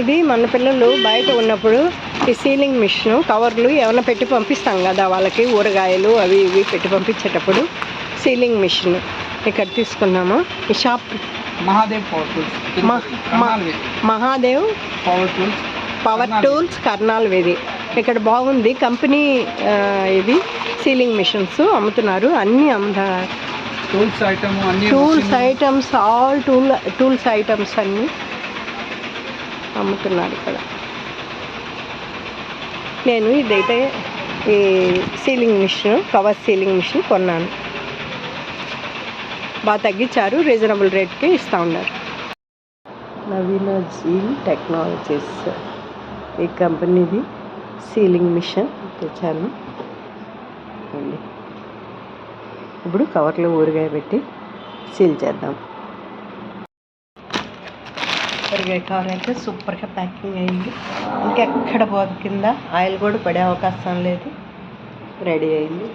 ఇది మన పిల్లలు బయట ఉన్నప్పుడు ఈ సీలింగ్ మిషన్ కవర్లు ఏమైనా పెట్టి పంపిస్తాం కదా వాళ్ళకి ఊరగాయలు అవి ఇవి పెట్టి పంపించేటప్పుడు సీలింగ్ మిషన్. ఇక్కడ తీసుకున్నాము. ఈ shop Mahadev power tools. Mahadev power tools. Power tools Karnal వేది. ఇక్కడ బాగుంది. కంపెనీ ఇది సీలింగ్ మిషన్స్ అమ్ముతున్నారు. అన్నీ అమ్ముతున్నారు టూల్స్ ఐటమ్ అన్ని tools items all tool tools items అన్నీ అమ్ముతున్నారు ఇక్కడ. నేను ఇదైతే ఈ ceiling machine cover ceiling machine కొన్నాను. బాగా తగ్గించారు రీజనబుల్ రేట్కి ఇస్తూ ఉన్నారు. నవీన జీల్ టెక్నాలజీస్ ఈ కంపెనీది సీలింగ్ మిషన్ తెచ్చాను. అండి ఇప్పుడు కవర్లో ఊరగాయ పెట్టి సీల్ చేద్దాం. ఊరగాయ కవర్ అయితే సూపర్గా ప్యాకింగ్ అయింది. ఇంకెక్కడ పోదు కింద. ఆయిల్ కూడా పడే అవకాశం లేదు. రెడీ అయింది.